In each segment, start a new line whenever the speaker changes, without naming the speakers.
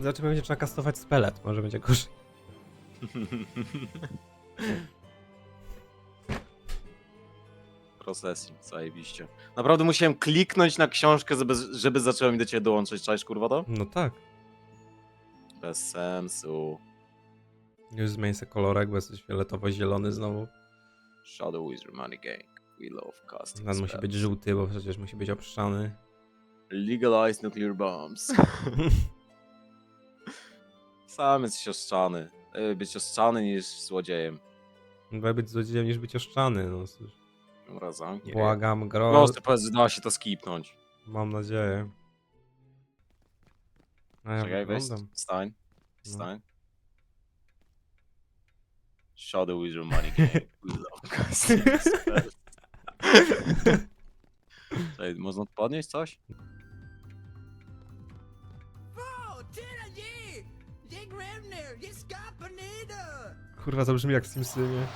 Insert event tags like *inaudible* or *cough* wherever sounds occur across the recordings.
Znaczy będzie trzeba kastować spelet, może będzie gorzej.
Processing, zajebiście. Naprawdę musiałem kliknąć na książkę, żeby, żeby zaczęło mi do ciebie dołączyć. Cześć, kurwa to?
No tak.
Bez sensu.
Już zmień se kolorek, bo jesteś fioletowo-zielony znowu.
Shadow Wizard Money Gang. We love casting
Ten musi
spells.
być żółty, bo przecież musi być obszczany.
Legalize nuclear bombs. *laughs* Sam jesteś oszczany. Lepiej być oszczany niż złodziejem.
Wolę być złodziejem niż być oszczany, no cóż.
Dobra, zamknij.
Błagam, gro.
No, ty powiedz, że da się to skipnąć.
Mam nadzieję. A ja
Czekaj, weź,
wyglądam.
stań.
No.
Stań. Shadow Wizard Money Gang. We love. Czekaj, można podnieść coś?
Kurwa, to brzmi jak w Simsy, nie?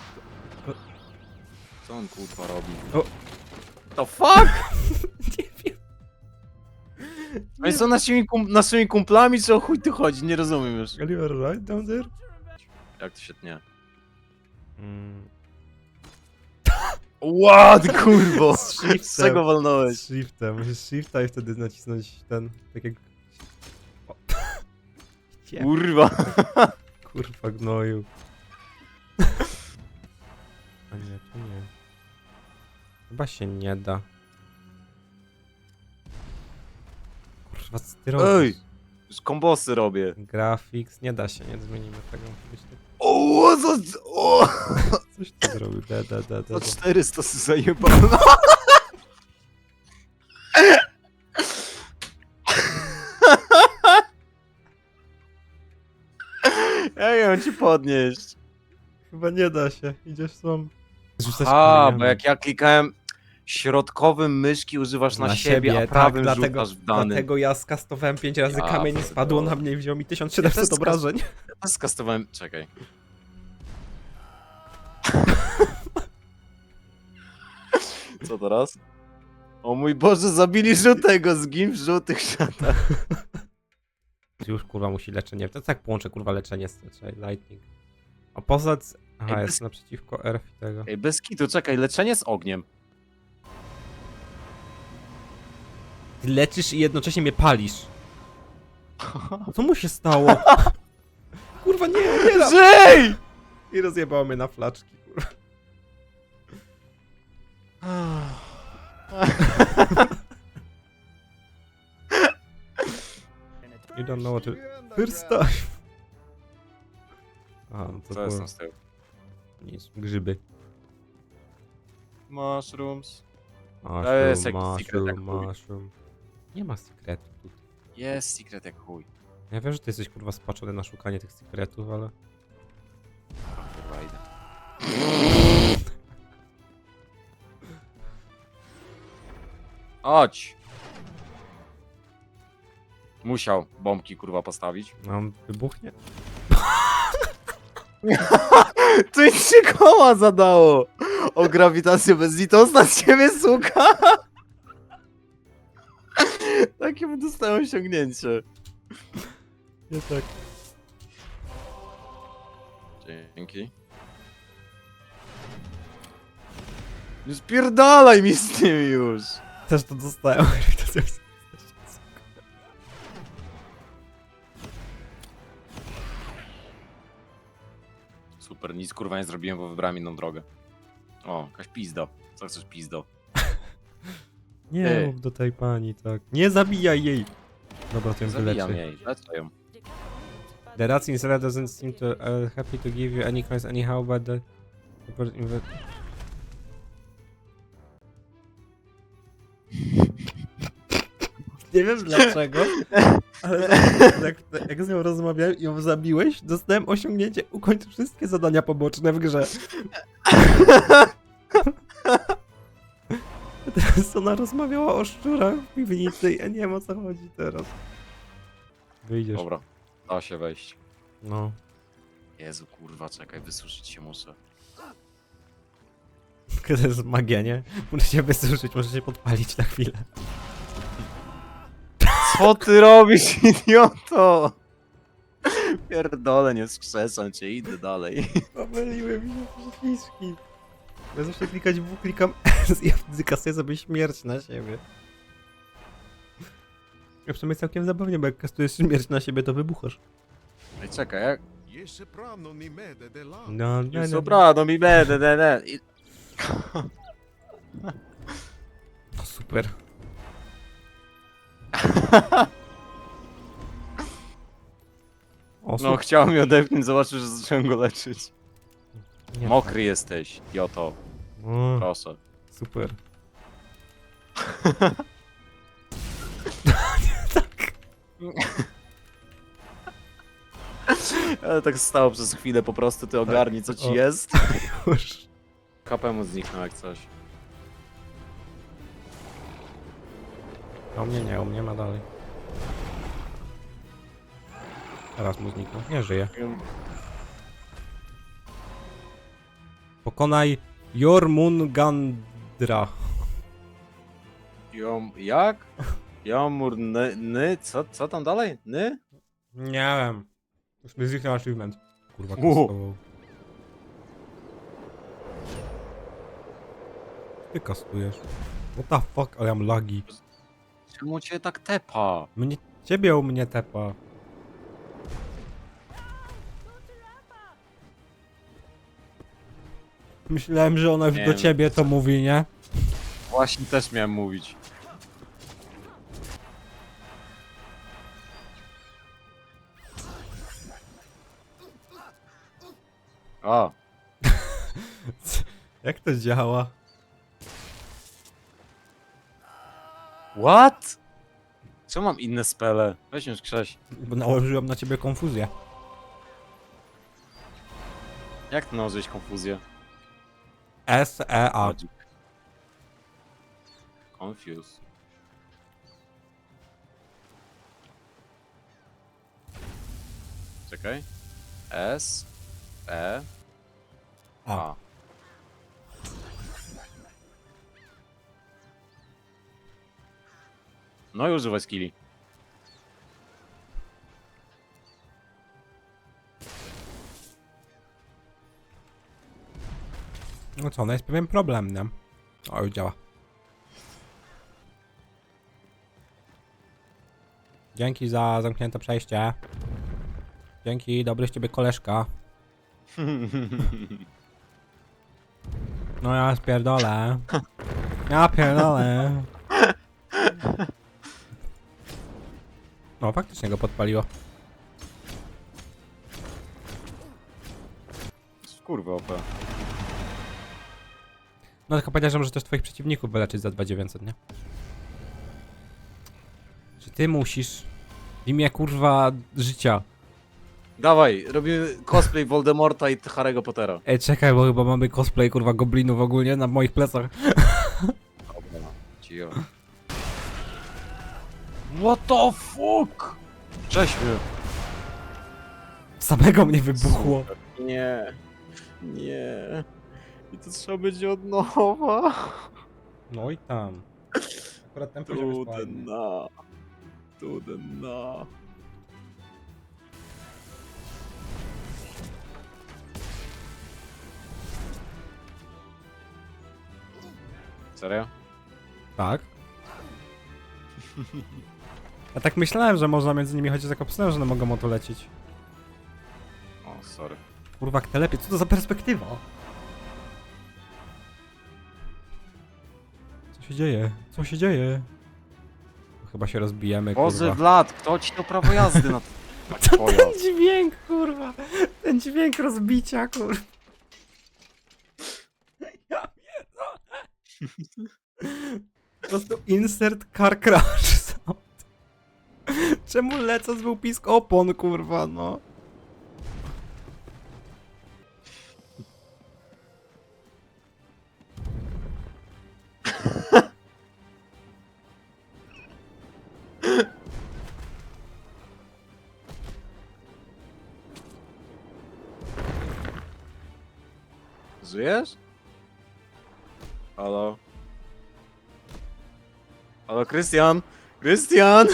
Co on kurwa robi?
O.
The fuck? *laughs*
Nie wiem.
Oni są naszymi, kum naszymi kumplami, czy o chuj tu chodzi? Nie rozumiem już.
Are you alright down there?
Jak to się tnie?
Mm. *laughs*
What, kurwo!
Z shiftem.
Czego walnąłeś?
Z shiftem. Musisz shifta i wtedy nacisnąć ten, tak jak... O.
Kurwa. *laughs*
Kurwa gnoju. A nie, tu nie. Chyba się nie da. Kurwa, co ty robisz?
Ej! Już kombosy robię.
Graphics, nie da się, nie zmienimy tego. Musi być tak.
O, za, o,
Coś ty zrobił, da, da, da, da.
za
da.
400 się zajebano. Ja ją ci podnieść.
Chyba nie da się, idziesz sam. Rzucać
A, bo jak ja klikałem środkowym myszki używasz na, siebie, a prawym
tak, dlatego,
rzucasz w dany.
dlatego ja skastowałem 5 razy
Ja
kamień i spadło na mnie i wziął mi
Ja
1700
też
obrażeń.
Ja skastowałem... Czekaj. Co teraz? O mój Boże, zabili żółtego, zgin w żółtych szatach.
Już kurwa musi leczenie. To tak połączę kurwa leczenie z czekaj, lightning. A poza... c- Aha,
Ej,
jest
bez-
naprzeciwko RF i tego.
Ej, bez kitu, czekaj, leczenie z ogniem.
Ty leczysz i jednocześnie mnie palisz. *laughs* Co mu się stało? *laughs* Kurwa nie, umieram!
Żyj!
I rozjebało mnie na flaczki, kurwa. *laughs* You don't know what to... First time! A, no to
Co jest
było
tam z tyłu?
Nic. Grzyby.
Mushrooms.
Mushroom,
jest jakiś secret jak
mushroom,
chuj.
mushroom. Nie ma sekretu tutaj.
Jest secret jak chuj.
Ja wiem, że ty jesteś kurwa spaczony na szukanie tych sekretów, ale...
Kurwa, idę. Chodź! Musiał bombki kurwa postawić.
A on wybuchnie?
To mi trzy koła zadało! O grawitację bez litosta z ciebie suka! *laughs* Takie dostałem osiągnięcie.
Nie tak.
Dzięki. Nie spierdalaj mi z tym już!
Też to dostałem.
Nic kurwa nie zrobiłem, bo wybrałem inną drogę. O, jakaś pizda. Co chcesz pizdo? *laughs*
Nie
Ej.
mów do tej pani, tak. Nie zabijaj jej! Dobra, to ją
Zabijam
wyleczy.
jej, lecę ją.
The rat inside doesn't seem to uh, happy to give you any coins anyhow, but the... the person in the... *laughs* Nie wiem dlaczego, *laughs* ale *laughs* jak, jak z nią rozmawiałem i ją zabiłeś, dostałem osiągnięcie ukończ wszystkie zadania poboczne w grze. *laughs* Teraz ona rozmawiała o szczurach w piwnicy i ja nie wiem o co chodzi teraz. Wyjdziesz.
Dobra, da się wejść.
No.
Jezu, kurwa, czekaj, wysuszyć się muszę. *laughs*
To jest magia, nie? Muszę się wysuszyć, muszę się podpalić na chwilę.
Co ty robisz, *laughs* idioto? Pierdolę, nie skrzeszam cię, idę dalej.
Pomyliłem się przyciski. Ja zawsze klikać W, klikam S i ja kasuję sobie śmierć na siebie. Ja przynajmniej całkiem zabawnie, bo jak kastujesz śmierć na siebie, to wybuchasz.
Ej, czekaj, jak...
Je soprano mi mede dell'anno.
No, no, no.
Soprano mi bene, ne, ne. I-
no super. O,
No, chciał mi odepchnąć, zobaczył, że zacząłem go leczyć.
Nie,
Mokry jesteś, idioto.
O,
Proszę.
super. *laughs*
Ale tak stało przez chwilę, po prostu ty ogarnij, co ci
O.
jest. *laughs*
Już.
KP mu zniknął jak coś.
A u mnie nie, u mnie ma dalej. Teraz mu zniknął. Nie żyje. Pokonaj Jormungandra.
Jom... jak? Jomur, ny, ny, co, co tam dalej? Ny?
Nie wiem. Już mi zniknął achievement. Kurwa,
Uhu.
kastował. Ty kastujesz. What the fuck, ale ja mam lagi.
Czemu cię tak tepa?
Mnie, ciebie u mnie tepa. Myślałem, że ona już
Nie
do
wiem.
ciebie to mówi, nie?
Właśnie też miałem mówić. O, *laughs*
Jak to działa?
What? Czemu mam inne spele? Weź już Krześ.
Bo nałożyłem na ciebie konfuzję.
Jak ty nałożyłeś konfuzję?
S-E-A.
Confuse. Czekaj. S. E.
A.
A. No i używaj skilli.
No co, no jest pewien problem, nie? O, już działa. Dzięki za zamknięte przejście. Dzięki, dobry z ciebie koleżka. *laughs* No ja spierdolę. Ja pierdolę. No faktycznie go podpaliło.
Kurwa, OP.
No tylko powiedział, że może też twoich przeciwników wyleczyć za 2900, nie? Czy ty musisz w imię kurwa życia?
Dawaj, robimy cosplay Voldemorta i Harry'ego Pottera.
Ej, czekaj, bo chyba mamy cosplay kurwa goblinów ogólnie na moich plecach.
Dobra, cio. What the fuck? Cześć mnie.
Samego mnie wybuchło.
Nie. Nie. I to trzeba będzie od nowa.
No i tam. Akurat ten poziom jest fajny.
Trudna. Serio?
Tak. *laughs* Ja tak myślałem, że można między nimi chodzić, tak obstałem, że one mogą o to lecieć.
O, sorry.
Kurwa, jak telepie, co to za perspektywa? Co się dzieje? Co się dzieje? Chyba się rozbijemy,
Boże,
kurwa.
Vlad, kto ci to prawo jazdy na na *laughs*
Co
pojazd?
ten dźwięk, kurwa? Ten dźwięk rozbicia, kurwa. *laughs* Ja pierdolę. Prostu insert car crash *laughs* sound. Czemu lecąc był pisk opon, kurwa, no?
Żyjesz? Halo? Halo, Krystian? Krystian?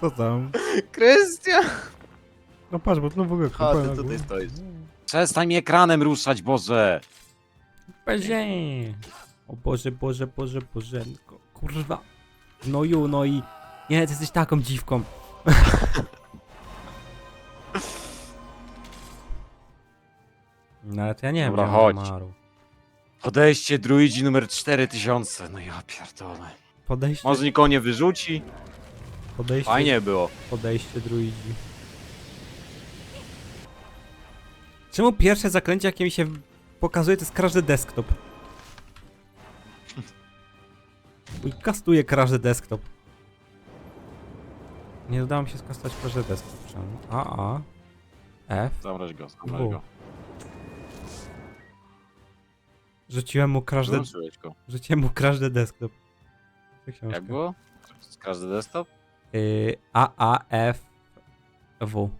Co tam?
Krystian!
No patrz, bo tu w ogóle
A, ty tutaj stoisz. Przestań mi ekranem ruszać, Boże!
Boże. O Boże, Boże, Boże, Boże. Ko- Kurwa. No ju, no i... Nie, ty jesteś taką dziwką. *laughs* No ale to ja nie wiem,
Dobra,
gdzie on
chodź.
umarł.
Podejście druidzi numer 4000. No ja pierdolę.
Podejście,
Może nikogo nie wyrzuci?
podejście,
Fajnie było.
podejście druidzi. Czemu pierwsze zaklęcie, jakie mi się pokazuje, to jest każdy desktop? Uj, kastuję każdy desktop. Nie udało mi się skastać każdy desktop. Czemu? A, A. F.
Zamroź go, zamroź go.
Rzuciłem mu każdy,
go.
rzuciłem mu każdy desktop. Książkę.
Jak było? Każdy desktop?
Y, A, A, F, W.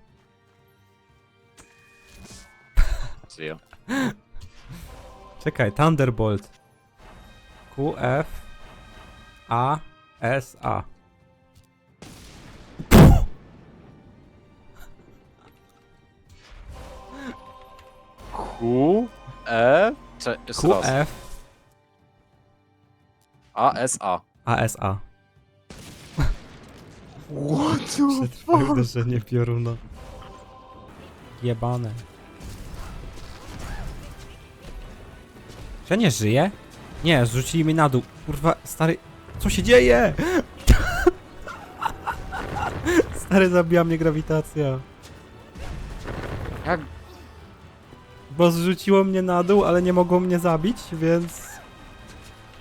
Żyję.
Czekaj, Thunderbolt. Q, F, A, S, A.
Q, E, Cze, jeszcze
Q,
raz.
F,
A, S, A.
A, S, A.
What
Przetrwały uderzenie pioruna. Jebane. Czy ja nie żyję? Nie, zrzucili mnie na dół. Kurwa, stary... Co się dzieje? *laughs* stary, zabija mnie grawitacja.
Jak?
Bo zrzuciło mnie na dół, ale nie mogło mnie zabić, więc...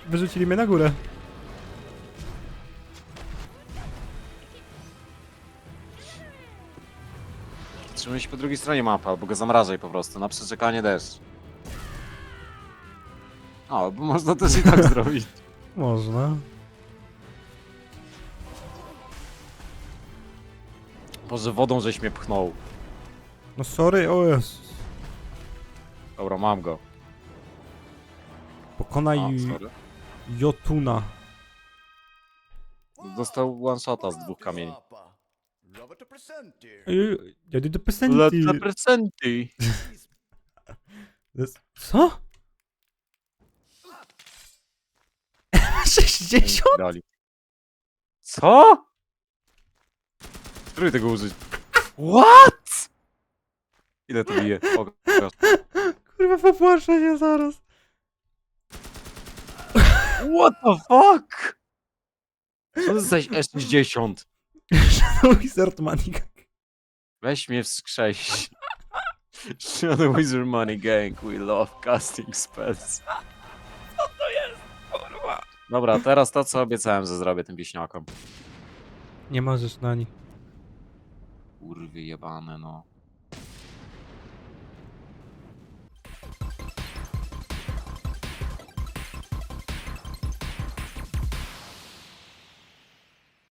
Wyrzucili mnie na górę.
Trzymaj się po drugiej stronie mapy, albo go zamrażaj po prostu, na przeczekanie deszcz. O, bo można też i tak *laughs* zrobić.
Można.
Boże, wodą żeś mnie pchnął.
No sorry, o Jezus.
Dobra, mam go.
Pokonaj
A, sorry.
Jotuna.
Dostał one shota z dwóch kamieni.
Yy, Ja do presenty. Co? *laughs* 60?
Co? Spróbuj tego użyć. What? Ile to bije? O.
Kurwa, popłaszę się zaraz.
What the fuck? Co to jest za 60?
Shadow Wizard Money Gang.
Weź mnie wskrześ. Shadow Wizard Money Gang, we love casting spells. Co to jest?
Kurwa.
Dobra, teraz to co obiecałem, że zrobię tym wieśniakom.
Nie możesz na nich.
Kurwy jebane, no.